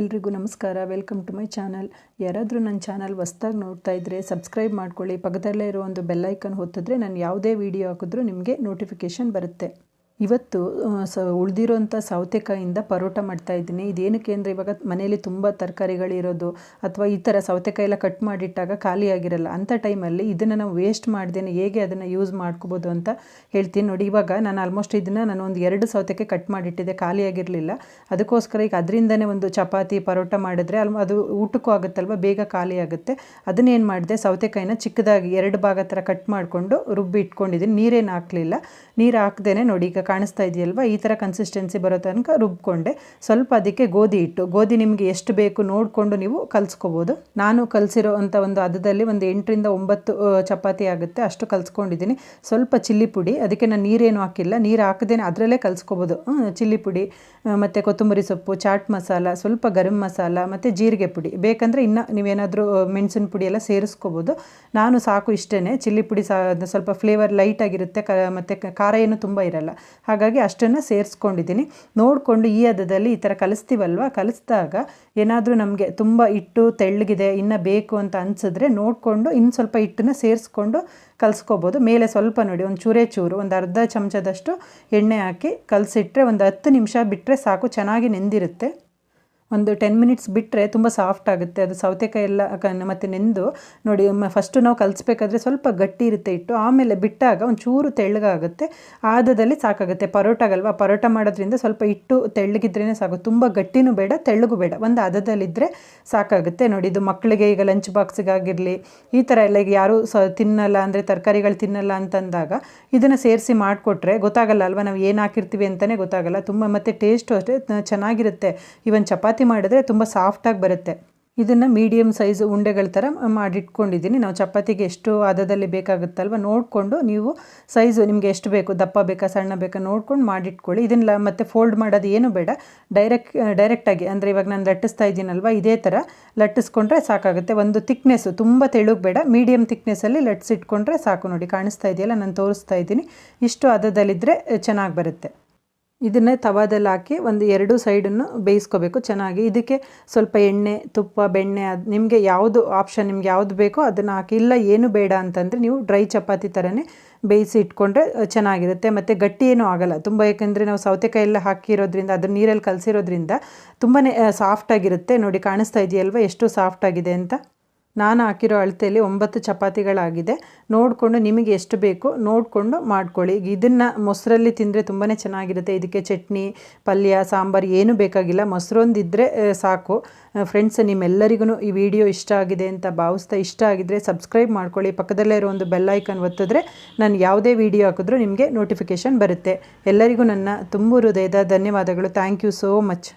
ಎಲ್ರಿಗೂ ನಮಸ್ಕಾರ. Welcome to my channel ಯಾರಾದರೂ ನನ್ನ ಚಾನಲ್ ಹೊಸ್ದಾಗಿ ನೋಡ್ತಾ ಇದ್ದರೆ ಸಬ್ಸ್ಕ್ರೈಬ್ ಮಾಡ್ಕೊಳ್ಳಿ. ಪಕ್ಕದಲ್ಲೇ ಇರೋ ಒಂದು ಬೆಲ್ಲೈಕನ್ ಹೊತ್ತಿದ್ರೆ ನಾನು ಯಾವುದೇ ವಿಡಿಯೋ ಹಾಕಿದ್ರೂ ನಿಮಗೆ ನೋಟಿಫಿಕೇಷನ್ ಬರುತ್ತೆ. ಇವತ್ತು ಸ, ಉಳಿದಿರೋಂಥ ಸೌತೆಕಾಯಿಂದ ಪರೋಟ ಮಾಡ್ತಾ ಇದ್ದೀನಿ. ಇದೇನಕ್ಕೆ ಅಂದರೆ ಇವಾಗ ಮನೆಯಲ್ಲಿ ತುಂಬ ತರಕಾರಿಗಳಿರೋದು ಅಥವಾ ಈ ಥರ ಸೌತೆಕಾಯಿ ಎಲ್ಲ ಕಟ್ ಮಾಡಿಟ್ಟಾಗ ಖಾಲಿಯಾಗಿರಲ್ಲ ಅಂಥ ಟೈಮಲ್ಲಿ ಇದನ್ನು ನಾವು ವೇಸ್ಟ್ ಮಾಡ್ದೇನೆ ಹೇಗೆ ಅದನ್ನು ಯೂಸ್ ಮಾಡ್ಕೋಬೋದು ಅಂತ ಹೇಳ್ತೀನಿ ನೋಡಿ. ಇವಾಗ ನಾನು ಆಲ್ಮೋಸ್ಟ್ ಇದನ್ನು ನಾನು ಒಂದು ಎರಡು ಸೌತೆಕಾಯಿ ಕಟ್ ಮಾಡಿಟ್ಟಿದ್ದೆ ಖಾಲಿಯಾಗಿರಲಿಲ್ಲ ಅದಕ್ಕೋಸ್ಕರ ಈಗ ಅದರಿಂದನೇ ಒಂದು ಚಪಾತಿ, ಪರೋಟ ಮಾಡಿದ್ರೆ ಅಲ್, ಅದು ಊಟಕ್ಕೂ ಆಗುತ್ತಲ್ವ, ಬೇಗ ಖಾಲಿ ಆಗುತ್ತೆ. ಅದನ್ನೇನು ಮಾಡಿದೆ, ಸೌತೆಕಾಯಿನ ಚಿಕ್ಕದಾಗಿ ಎರಡು ಭಾಗ ಥರ ಕಟ್ ಮಾಡಿಕೊಂಡು ರುಬ್ಬಿ ಇಟ್ಕೊಂಡಿದ್ದೀನಿ ನೀರೇನು ಹಾಕಲಿಲ್ಲ. ನೀರು ಹಾಕ್ದೇ ನೋಡಿ ಈಗ ಕಾಣಿಸ್ತಾ ಇದೆಯಲ್ವ? ಈ ಥರ ಕನ್ಸಿಸ್ಟೆನ್ಸಿ ಬರೋ ತನಕ ರುಬ್ಕೊಂಡೆ. ಸ್ವಲ್ಪ ಅದಕ್ಕೆ ಗೋಧಿ ಹಿಟ್ಟು. ಗೋಧಿ ನಿಮಗೆ ಎಷ್ಟು ಬೇಕು ನೋಡಿಕೊಂಡು ನೀವು ಕಲಿಸ್ಕೋಬೋದು. ನಾನು ಕಲಿಸಿರೋ ಅಂಥ ಒಂದು ಅದದಲ್ಲಿ ಒಂದು ಎಂಟರಿಂದ ಒಂಬತ್ತು ಚಪಾತಿ ಆಗುತ್ತೆ. ಅಷ್ಟು ಕಲಿಸ್ಕೊಂಡಿದ್ದೀನಿ. ಸ್ವಲ್ಪ ಚಿಲ್ಲಿ ಪುಡಿ. ಅದಕ್ಕೆ ನಾನು ನೀರೇನು ಹಾಕಿಲ್ಲ. ನೀರು ಹಾಕದೇನೆ ಅದರಲ್ಲೇ ಕಲಿಸ್ಕೋಬೋದು. ಚಿಲ್ಲಿ ಪುಡಿ ಮತ್ತು ಕೊತ್ತಂಬರಿ ಸೊಪ್ಪು, ಚಾಟ್ ಮಸಾಲ, ಸ್ವಲ್ಪ ಗರಂ ಮಸಾಲ, ಮತ್ತು ಜೀರಿಗೆ ಪುಡಿ. ಬೇಕಂದರೆ ಇನ್ನು ನೀವೇನಾದರೂ ಮೆಣಸಿನ ಪುಡಿ ಎಲ್ಲ ಸೇರಿಸ್ಕೋಬೋದು. ನಾನು ಸಾಕು ಇಷ್ಟೇ ಚಿಲ್ಲಿ ಪುಡಿ ಸ್ವಲ್ಪ ಫ್ಲೇವರ್ ಲೈಟಾಗಿರುತ್ತೆ ಕ, ಮತ್ತು ಖಾರ ಏನು ತುಂಬ ಇರಲ್ಲ. ಹಾಗಾಗಿ ಅಷ್ಟನ್ನು ಸೇರಿಸ್ಕೊಂಡಿದ್ದೀನಿ. ನೋಡಿಕೊಂಡು ಈ ಹದದಲ್ಲಿ ಈ ಥರ ಕಲಿಸ್ತೀವಲ್ವ? ಕಲಿಸಿದಾಗ ಏನಾದರೂ ನಮಗೆ ತುಂಬ ಹಿಟ್ಟು ತೆಳ್ಳಗಿದೆ, ಇನ್ನು ಬೇಕು ಅಂತ ಅನಿಸಿದ್ರೆ ನೋಡಿಕೊಂಡು ಇನ್ನು ಸ್ವಲ್ಪ ಹಿಟ್ಟನ್ನ ಸೇರಿಸ್ಕೊಂಡು ಕಲಿಸ್ಕೋಬೋದು. ಮೇಲೆ ಸ್ವಲ್ಪ ನೋಡಿ, ಒಂದು ಚೂರೇ ಚೂರು, ಒಂದು ಅರ್ಧ ಚಮಚದಷ್ಟು ಎಣ್ಣೆ ಹಾಕಿ ಕಲಸಿಟ್ರೆ ಒಂದು ಹತ್ತು ನಿಮಿಷ ಬಿಟ್ಟರೆ ಸಾಕು, ಚೆನ್ನಾಗಿ ನೆಂದಿರುತ್ತೆ. ಒಂದು ಟೆನ್ ಮಿನಿಟ್ಸ್ ಬಿಟ್ಟರೆ ತುಂಬ ಸಾಫ್ಟ್ ಆಗುತ್ತೆ. ಅದು ಸೌತೆಕಾಯಿ ಎಲ್ಲ ಮತ್ತು ನೆಂದು ನೋಡಿ ಫಸ್ಟು ನಾವು ಕಲಿಸ್ಬೇಕಾದ್ರೆ ಸ್ವಲ್ಪ ಗಟ್ಟಿ ಇರುತ್ತೆ ಇಟ್ಟು ಆಮೇಲೆ ಬಿಟ್ಟಾಗ ಒಂದು ಚೂರು ತೆಳ್ಳಗಾಗುತ್ತೆ ಆದದಲ್ಲಿ ಸಾಕಾಗುತ್ತೆ. ಪರೋಟಾಗಲ್ವಾ? ಪರೋಟ ಮಾಡೋದ್ರಿಂದ ಸ್ವಲ್ಪ ಇಟ್ಟು ತೆಳ್ಳಗಿದ್ರೇ ಸಾಕು. ತುಂಬ ಗಟ್ಟಿನೂ ಬೇಡ, ತೆಳ್ಳಗೂ ಬೇಡ. ಒಂದು ಹದದಲ್ಲಿದ್ದರೆ ಸಾಕಾಗುತ್ತೆ. ನೋಡಿ, ಇದು ಮಕ್ಕಳಿಗೆ ಈಗ ಲಂಚ್ ಬಾಕ್ಸಿಗಾಗಿರಲಿ ಈ ಥರ ಎಲ್ಲ ಈಗ ಯಾರೂ ಸ, ತಿನ್ನಲ್ಲ ಅಂದರೆ ತರಕಾರಿಗಳು ತಿನ್ನಲ್ಲ ಅಂತಂದಾಗ ಇದನ್ನು ಸೇರಿಸಿ ಮಾಡಿಕೊಟ್ರೆ ಗೊತ್ತಾಗಲ್ಲ ಅಲ್ವಾ? ನಾವು ಏನು ಹಾಕಿರ್ತೀವಿ ಅಂತಲೇ ಗೊತ್ತಾಗಲ್ಲ. ತುಂಬ ಮತ್ತು ಟೇಸ್ಟು ಅಷ್ಟೇ ಚೆನ್ನಾಗಿರುತ್ತೆ. ಈವನ್ ಚಪಾತಿ ಮಾಡಿದ್ರೆ ತುಂಬ ಸಾಫ್ಟಾಗಿ ಬರುತ್ತೆ. ಇದನ್ನು ಮೀಡಿಯಮ್ ಸೈಜ್ ಉಂಡೆಗಳ ಥರ ಮಾಡಿಟ್ಕೊಂಡಿದ್ದೀನಿ. ನಾವು ಚಪಾತಿಗೆ ಎಷ್ಟು ಹದದಲ್ಲಿ ಬೇಕಾಗುತ್ತಲ್ವ ನೋಡಿಕೊಂಡು ನೀವು ಸೈಜು ನಿಮಗೆ ಎಷ್ಟು ಬೇಕು, ದಪ್ಪ ಬೇಕಾ, ಸಣ್ಣ ಬೇಕಾ ನೋಡ್ಕೊಂಡು ಮಾಡಿಟ್ಕೊಳ್ಳಿ. ಇದನ್ನ ಮತ್ತೆ ಫೋಲ್ಡ್ ಮಾಡೋದು ಏನು ಬೇಡ. ಡೈರೆಕ್ಟ್ ಡೈರೆಕ್ಟಾಗಿ ಅಂದರೆ ಇವಾಗ ನಾನು ಲಟ್ಟಿಸ್ತಾ ಇದ್ದೀನಲ್ವ, ಇದೇ ಥರ ಲಟ್ಟಿಸ್ಕೊಂಡ್ರೆ ಸಾಕಾಗುತ್ತೆ. ಒಂದು ತಿಕ್ನೆಸ್ಸು ತುಂಬ ತೆಳುಗೆ ಬೇಡ. ಮೀಡಿಯಮ್ ತಿಕ್ನೆಸ್ಸಲ್ಲಿ ಲಟ್ಸಿಟ್ಕೊಂಡ್ರೆ ಸಾಕು ನೋಡಿ. ಕಾಣಿಸ್ತಾ ಇದೆಯಲ್ಲ, ನಾನು ತೋರಿಸ್ತಾ ಇದ್ದೀನಿ. ಇಷ್ಟು ಹದದಲ್ಲಿದ್ದರೆ ಚೆನ್ನಾಗಿ ಬರುತ್ತೆ. ಇದನ್ನೇ ತವಾದಲ್ಲಿ ಹಾಕಿ ಒಂದು ಎರಡು ಸೈಡನ್ನು ಬೇಯಿಸ್ಕೋಬೇಕು ಚೆನ್ನಾಗಿ. ಇದಕ್ಕೆ ಸ್ವಲ್ಪ ಎಣ್ಣೆ, ತುಪ್ಪ, ಬೆಣ್ಣೆ ಅದು ನಿಮಗೆ ಯಾವುದು ಆಪ್ಷನ್ ನಿಮ್ಗೆ ಯಾವುದು ಬೇಕೋ ಅದನ್ನು ಹಾಕಿ. ಇಲ್ಲ, ಏನು ಬೇಡ ಅಂತಂದರೆ ನೀವು ಡ್ರೈ ಚಪಾತಿ ಥರನೇ ಬೇಯಿಸಿ ಇಟ್ಕೊಂಡ್ರೆ ಚೆನ್ನಾಗಿರುತ್ತೆ. ಮತ್ತು ಗಟ್ಟಿ ಏನೂ ಆಗಲ್ಲ. ತುಂಬ ಯಾಕೆಂದರೆ ನಾವು ಸೌತೆಕಾಯಿ ಎಲ್ಲ ಹಾಕಿರೋದ್ರಿಂದ, ಅದ್ರ ನೀರಲ್ಲಿ ಕಲಸಿರೋದ್ರಿಂದ ತುಂಬಾ ಸಾಫ್ಟಾಗಿರುತ್ತೆ ನೋಡಿ ಕಾಣಿಸ್ತಾ ಇದೆಯಲ್ವ? ಎಷ್ಟು ಸಾಫ್ಟಾಗಿದೆ ಅಂತ? ನಾನು ಹಾಕಿರೋ ಅಳತೆಯಲ್ಲಿ ಒಂಬತ್ತು ಚಪಾತಿಗಳಾಗಿದೆ. ನೋಡಿಕೊಂಡು ನಿಮಗೆ ಎಷ್ಟು ಬೇಕು ನೋಡಿಕೊಂಡು ಮಾಡ್ಕೊಳ್ಳಿ. ಇದನ್ನು ಮೊಸರಲ್ಲಿ ತಿಂದರೆ ತುಂಬಾ ಚೆನ್ನಾಗಿರುತ್ತೆ. ಇದಕ್ಕೆ ಚಟ್ನಿ, ಪಲ್ಯ, ಸಾಂಬಾರು ಏನೂ ಬೇಕಾಗಿಲ್ಲ. ಮೊಸರೊಂದಿದ್ದರೆ ಸಾಕು. ಫ್ರೆಂಡ್ಸ್ ನಿಮ್ಮೆಲ್ಲರಿಗೂ ಈ ವಿಡಿಯೋ ಇಷ್ಟ ಆಗಿದೆ ಅಂತ ಭಾವಿಸ್ತಾ ಇಷ್ಟ ಆಗಿದ್ರೆ ಸಬ್ಸ್ಕ್ರೈಬ್ ಮಾಡ್ಕೊಳ್ಳಿ. ಪಕ್ಕದಲ್ಲೇ ಇರೋ ಒಂದು ಬೆಲ್ಲೈಕನ್ ಒತ್ತಿದ್ರೆ ನಾನು ಯಾವುದೇ ವಿಡಿಯೋ ಹಾಕಿದ್ರೂ ನಿಮಗೆ ನೋಟಿಫಿಕೇಷನ್ ಬರುತ್ತೆ. ಎಲ್ಲರಿಗೂ ನನ್ನ ತುಂಬು ಹೃದಯದ ಧನ್ಯವಾದಗಳು. Thank you so much